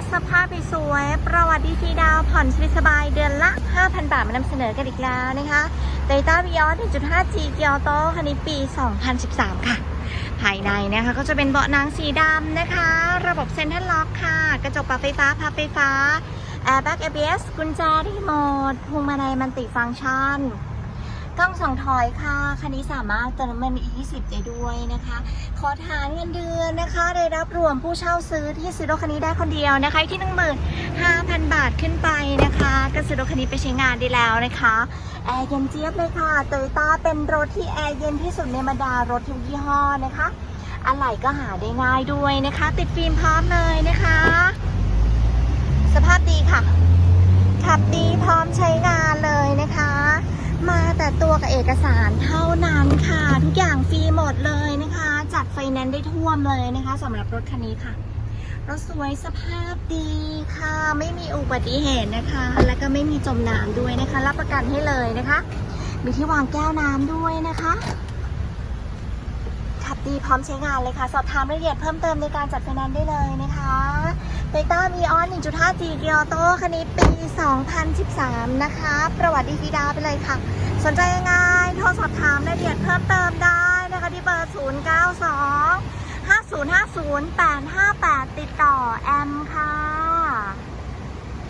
ถสภาพสวยประวัติดีฟรีดาวผ่อนสบายเดือนละ 5,000 บาทมานำเสนอกันอีกแล้วนะคะโตโยต้าวีออส 1.5G เกียวโตคันนี้ปี 2013 ค่ะ ภายในนะคะก็จะเป็นเบาะหนังสีดำนะคะ ระบบเซ็นทรัลล็อกค่ะ กระจกปรับไฟฟ้าพับไฟฟ้าแอร์แบ็ก ABS กุญแจรีโมทพวงมาลัยมันติฟังก์ชัน กล้องสองถอยค่ะ คันนี้สามารถเติมน้ำมัน E20 ได้ด้วยนะคะ ขอฐานเงินเดือนนะคะได้รับรวมผู้เช่าซื้อที่ซื้อรถคันนี้ได้คนเดียวนะคะที่15,000บาทขึ้นไปนะคะก็ซื้อรถคันนี้ไปใช้งานได้แล้วนะคะแอร์เย็นเจี๊ยบเลยค่ะโตโยต้าเป็นรถที่แอร์เย็นที่สุดในบรรดารถทุกยี่ห้อนะคะอะไหล่ก็หาได้ง่ายด้วยนะคะ ติดฟิล์มพร้อมเลยนะคะ สภาพดีค่ะ ขับดีพร้อมใช้งาน ตัวกับเอกสารเท่านั้นค่ะ ทุกอย่างฟรีหมดเลยนะคะ จัดไฟแนนซ์ได้ท่วมเลยนะคะสำหรับรถคันนี้ค่ะรถสวยสภาพดีค่ะ ไม่มีอุบัติเหตุนะคะ แล้วก็ไม่มีจมน้ำด้วยนะคะ รับประกันให้เลยนะคะ มีที่วางแก้วน้ำด้วยนะคะขับดีพร้อมใช้งานเลยค่ะ สอบถามรายละเอียดเพิ่มเติมในการจัดไฟแนนซ์ได้เลยนะคะ เตต้ามีออน 1.5G เกียรโตคันนี้ปี 2013 นะคะ ประวัติดีฟีดาไปเลยค่ะ สนใจยังไงโทรสอบถามรายละเอียดเพิ่มเติมได้นะคะที่เบอร์ 092 5050 858 ติดต่อแอมค่ะ